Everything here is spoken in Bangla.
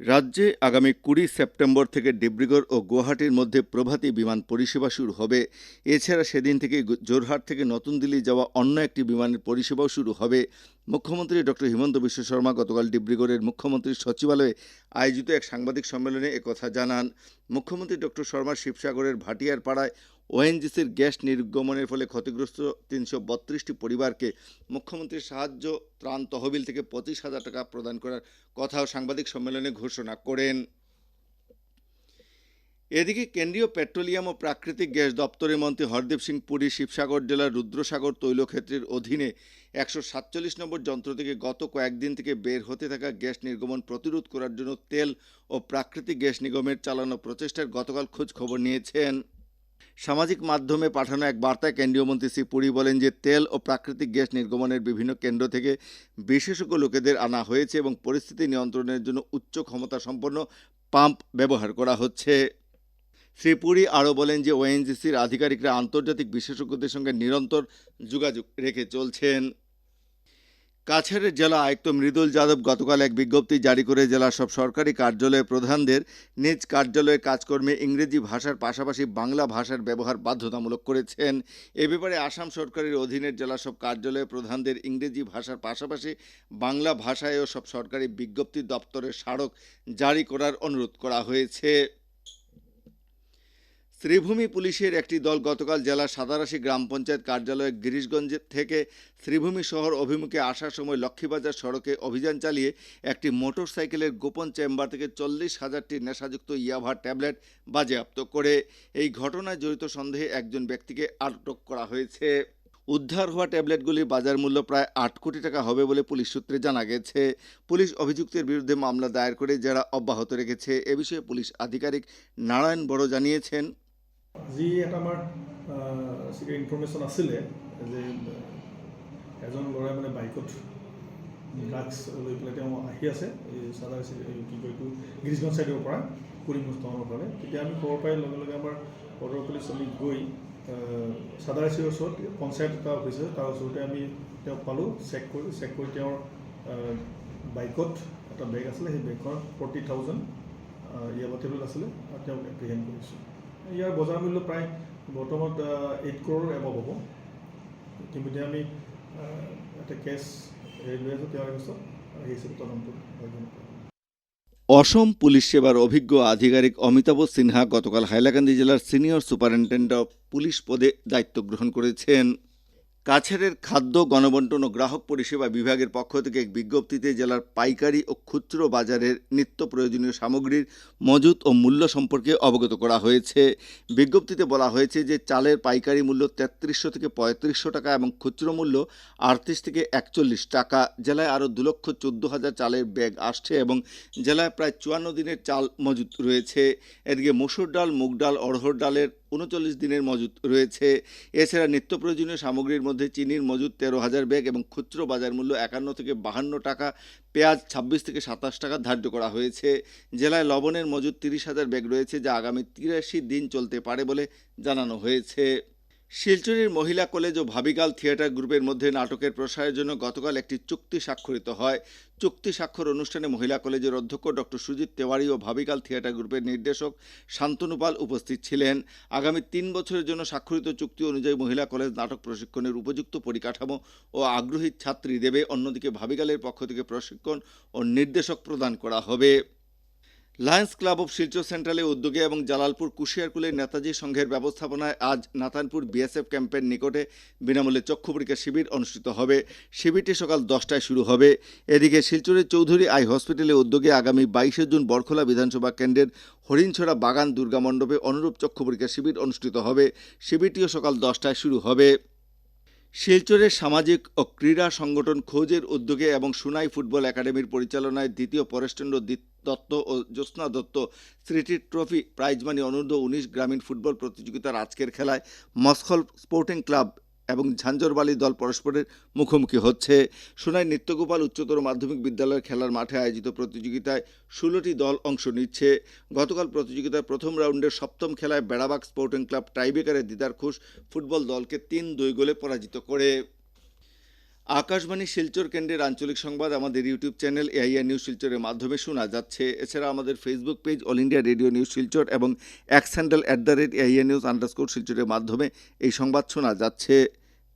রাজ্যে আগামী কুড়ি সেপ্টেম্বর থেকে ডিব্রুগড় ও গুয়াহাটির মধ্যে প্রভাতী বিমান পরিষেবা শুরু হবে। এছাড়া সেদিন থেকে জোরহাট থেকে নতুন দিল্লি যাওয়া অন্য একটি বিমানের পরিষেবাও শুরু হবে। মুখ্যমন্ত্রী ডক্টর হিমন্ত বিশ্ব শর্মা গতকাল ডিব্রুগড়ের মুখ্যমন্ত্রীর সচিবালয়ে আয়োজিত এক সাংবাদিক সম্মেলনে একথা জানান। মুখ্যমন্ত্রী ডক্টর শর্মা শিবসাগরের ভাটিয়ার পাড়ায় ওএনজিসির গ্যাস নির্গমনের ফলে ক্ষতিগ্রস্ত তিনশো বত্রিশটি পরিবারকে মুখ্যমন্ত্রীর সাহায্য ত্রাণ তহবিল থেকে পঁচিশ হাজার টাকা প্রদান করার কথাও সাংবাদিক সম্মেলনে ঘোষণা করেন। এদিকে কেন্দ্রীয় পেট্রোলিয়াম ও প্রাকৃতিক গ্যাস দপ্তরের মন্ত্রী হরদীপ সিং পুরী শিবসাগর জেলার রুদ্রসাগর তৈলক্ষেত্রের অধীনে একশো সাতচল্লিশ নম্বর যন্ত্র থেকে গত কয়েকদিন থেকে বের হতে থাকা গ্যাস নির্গমন প্রতিরোধ করার জন্য তেল ও প্রাকৃতিক গ্যাস নিগমের চালানো প্রচেষ্টার গতকাল খোঁজ খবর নিয়েছেন। সামাজিক মাধ্যমে পাঠানো এক বার্তায় কেন্দ্রীয় মন্ত্রী শ্রী পুরী বলেন যে তেল ও প্রাকৃতিক গ্যাস নির্গমনের বিভিন্ন কেন্দ্র থেকে বিশেষজ্ঞ লোকেদের আনা হয়েছে এবং পরিস্থিতি নিয়ন্ত্রণের জন্য উচ্চ ক্ষমতা সম্পন্ন পাম্প ব্যবহার করা হচ্ছে। শ্রী পুরী আরও বলেন যে ওএনজিসির আধিকারিকরা আন্তর্জাতিক বিশেষজ্ঞদের সঙ্গে নিরন্তর যোগাযোগ রেখে চলছেন। কাছাড়ের জেলা আয়ুক্ত মৃদুল যাদব গতকাল এক বিজ্ঞপ্তি জারি করে জেলার সব সরকারি কার্যালয়ের প্রধানদের নিজ কার্যালয়ে কাজকর্মে ইংরেজি ভাষার পাশাপাশি বাংলা ভাষার ব্যবহার বাধ্যতামূলক করেছেন। এ ব্যাপারে আসাম সরকারের অধীনের জেলার সব কার্যালয়ে প্রধানদের ইংরেজি ভাষার পাশাপাশি বাংলা ভাষায়ও সব সরকারি বিজ্ঞপ্তি দপ্তরের স্মারক জারি করার অনুরোধ করা হয়েছে। শ্রীভূমি পুলিশের একটি দল গতকাল জেলার সাদারাশি গ্রাম পঞ্চায়েত কার্যালয়ে গিরিশগঞ্জ থেকে শ্রীভূমি শহর অভিমুখে আসার সময় লক্ষ্মীবাজার সড়কে অভিযান চালিয়ে একটি মোটরসাইকেলের গোপন চেম্বার থেকে চল্লিশ হাজারটি নেশাযুক্ত ইয়াভার ট্যাবলেট বাজেয়াপ্ত করে এই ঘটনায় জড়িত সন্দেহে একজন ব্যক্তিকে আটক করা হয়েছে। উদ্ধার হওয়া ট্যাবলেটগুলির বাজার মূল্য প্রায় আট কোটি টাকা হবে বলে পুলিশ সূত্রে জানা গেছে। পুলিশ অভিযুক্তের বিরুদ্ধে মামলা দায়ের করে যারা অব্যাহত রেখেছে। এ বিষয়ে পুলিশ আধিকারিক নারায়ণ বড় জানিয়েছেন। আজি এটা আমাৰ চাগে ইনফৰ্মেশ্যন আছিলে যে এজন ল'ৰাই মানে বাইকত ড্ৰাগছ লৈ পেলাই তেওঁ আহি আছে এই চাদা কি কয় এইটো গিৰিজগঞ্জ ছাইডৰ পৰা কৰিমগঞ্জ টাউনৰ ফালে। তেতিয়া আমি খবৰ পাই লগে লগে আমাৰ বৰ্ডাৰ পুলিচ আমি গৈ চাদাৰাচিৰ ওচৰত পঞ্চায়ত এটা অফিচ আছে তাৰ ওচৰতে আমি তেওঁক পালোঁ চেক কৰি চেক কৰি তেওঁৰ বাইকত এটা বেগ আছিলে সেই বেগখনত ফৰ্টি থাউজেণ্ড ইয়াবা টেবলেট আছিলে আৰু তেওঁক এপ্ৰিহেণ্ড কৰিছোঁ। ইয়াৰ বজাৰ মূল্য প্ৰায় বৰ্তমান এইট ক্ৰ'ৰ এবাভ হ'ব। ইতিমধ্যে আমি এটা কেছ লৈ আছোঁ তেওঁৰ পিছত সেই হিচাপে তদন্ত অসম পুলিশ সেবার অভিজ্ঞ আধিকারিক অমিতাভ সিনহা গতকাল হাইলাকান্দি জেলার সিনিয়র সুপারিনটেন্ডেন্ট অফ পুলিশ পদে দায়িত্ব গ্রহণ করেছেন কাছাড়ের খাদ্য, গণবন্টন ও গ্রাহক পরিষেবা বিভাগের পক্ষ থেকে এক বিজ্ঞপ্তিতে জেলার পাইকারি ও খুচরো বাজারের নিত্য প্রয়োজনীয় সামগ্রীর মজুত ও মূল্য সম্পর্কে অবগত করা হয়েছে। বিজ্ঞপ্তিতে বলা হয়েছে যে চালের পাইকারি মূল্য তেত্রিশশো থেকে পঁয়ত্রিশশো টাকা এবং খুচরো মূল্য আটত্রিশ থেকে একচল্লিশ টাকা। জেলায় আরও দু লক্ষ চোদ্দ হাজার চালের ব্যাগ আসছে এবং জেলায় প্রায় চুয়ান্ন দিনের চাল মজুত রয়েছে। এদিকে মসুর ডাল, মুগ ডাল, অড়হর ডালের উনচল্লিশ দিনের মজুত রয়েছে। এছাড়া নিত্য প্রয়োজনীয় সামগ্রীর মধ্যে চিনির মজুত তেরো হাজার ব্যাগ এবং খুচরো বাজার মূল্য একান্ন থেকে বাহান্ন টাকা, পেঁয়াজ ছাব্বিশ থেকে সাতাশ টাকা ধার্য করা হয়েছে। জেলায় লবণের মজুত তিরিশ হাজার ব্যাগ রয়েছে, যা আগামী তিরাশি দিন চলতে পারে বলে জানানো হয়েছে। শিলচরের মহিলা কলেজ ও ভাবিকাল থিয়েটার গ্রুপের মধ্যে নাটকের প্রসারের জন্য গতকাল একটি চুক্তি স্বাক্ষরিত হয়। চুক্তি স্বাক্ষর অনুষ্ঠানে মহিলা কলেজের অধ্যক্ষ ডক্টর সুজিত তেওয়ারি ও ভাবিকাল থিয়েটার গ্রুপের নির্দেশক শান্তনু পাল উপস্থিত ছিলেন। আগামী তিন বছরের জন্য স্বাক্ষরিত চুক্তি অনুযায়ী মহিলা কলেজ নাটক প্রশিক্ষণের উপযুক্ত পরিকাঠামো ও আগ্রহী ছাত্রী দেবে। অন্যদিকে ভাবিকালের পক্ষ থেকে প্রশিক্ষণ ও নির্দেশক প্রদান করা হবে। লায়ন্স ক্লাব অফ শিলচর সেন্ট্রালের উদ্যোগে এবং জালালপুর কুশিয়ারকুলের নেতাজি সংঘের ব্যবস্থাপনায় আজ নাতানপুর বিএসএফ ক্যাম্পের নিকটে বিনামূল্যে চক্ষু পরীক্ষা শিবির অনুষ্ঠিত হবে। শিবিরটি সকাল দশটায় শুরু হবে। এদিকে শিলচরের চৌধুরী আই হসপিটালের উদ্যোগে আগামী বাইশে জুন বরখোলা বিধানসভা কেন্দ্রের হরিণছড়া বাগান দুর্গা মণ্ডপে অনুরূপ চক্ষু পরীক্ষা শিবির অনুষ্ঠিত হবে। শিবিরটিও সকাল দশটায় শুরু হবে। শিলচরের সামাজিক ও ক্রীড়া সংগঠন খোঁজের উদ্যোগে এবং সুনাই ফুটবল একাডেমির পরিচালনায় দ্বিতীয় পরেশচন্দ্র দত্ত ও জ্যোৎস্না দত্ত স্মৃতি ট্রফি প্রাইজমানি অনূর্ধ্ব উনিশ গ্রামীণ ফুটবল প্রতিযোগিতার আজকের খেলায় মস্কল স্পোর্টিং ক্লাব এবং ঝাঞ্ঝরবালি দল পরস্পরের মুখোমুখি হচ্ছে। সোনাই নিত্যগোপাল উচ্চতর মাধ্যমিক বিদ্যালয়ের খেলার মাঠে আয়োজিত প্রতিযোগিতায় ষোলোটি দল অংশ নিচ্ছে। গতকাল প্রতিযোগিতার প্রথম রাউন্ডের সপ্তম খেলায় বেড়াবাগ স্পোর্টিং ক্লাব টাইবেকারে দিদার ঘোষ ফুটবল দলকে তিন দুই গোলে পরাজিত করে। আকাশবাণী শিলচর কেন্দ্রের আঞ্চলিক সংবাদ আমাদের ইউটিউব চ্যানেল এআইআর নিউজ শিলচরের মাধ্যমে শোনা যাচ্ছে। এছাড়া আমাদের Facebook page All India Radio news Silchar এবং X handle at the rate AIR news underscore শিলচরের মাধ্যমে এই সংবাদ শোনা যাচ্ছে।